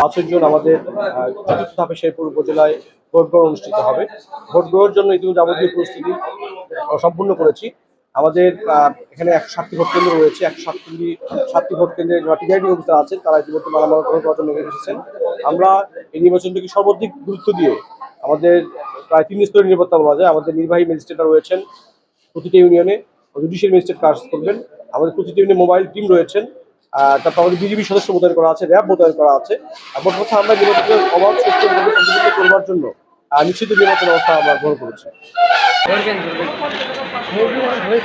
পাঁচজন আমাদের আহ, চতুর্থ ধাপে শেরপুর উপজেলায় ভোট গ্রহণ অনুষ্ঠিত হবে। ভোট গ্রহণের জন্য ইতিমধ্যে যাবতীয় প্রস্তুতি সম্পূর্ণ করেছি। আমাদের এখানে একশো সাতটি ভোট কেন্দ্র রয়েছে। একশো সাতটি সাতটি ভোট কেন্দ্রে যারা টিআইডি অফিসার আছেন তারা ইতিমধ্যে মালামাল গ্রহণ এসেছেন। আমরা এই নির্বাচনটিকে সর্বাধিক গুরুত্ব দিয়ে আমাদের প্রায় তিন স্তরের নিরাপত্তা বলা যায় আমাদের নির্বাহী ম্যাজিস্ট্রেটরা রয়েছেন প্রতিটা ইউনিয়নে জুডিশিয়াল ম্যাজিস্ট্রেট কাজ করবেন। আমাদের প্রতিটা ইউনিয়নে মোবাইল টিম রয়েছেন। তারপর আমাদের বিজিবি সদস্য মোতায়েন করা আছে, র্যাব মোতায়েন করা আছে। এবং কথা আমরা নির্বাচনের অবাধ এবং করবার জন্য নিশ্চিত নির্বাচন ব্যবস্থা আমরা গ্রহণ করেছি। আমি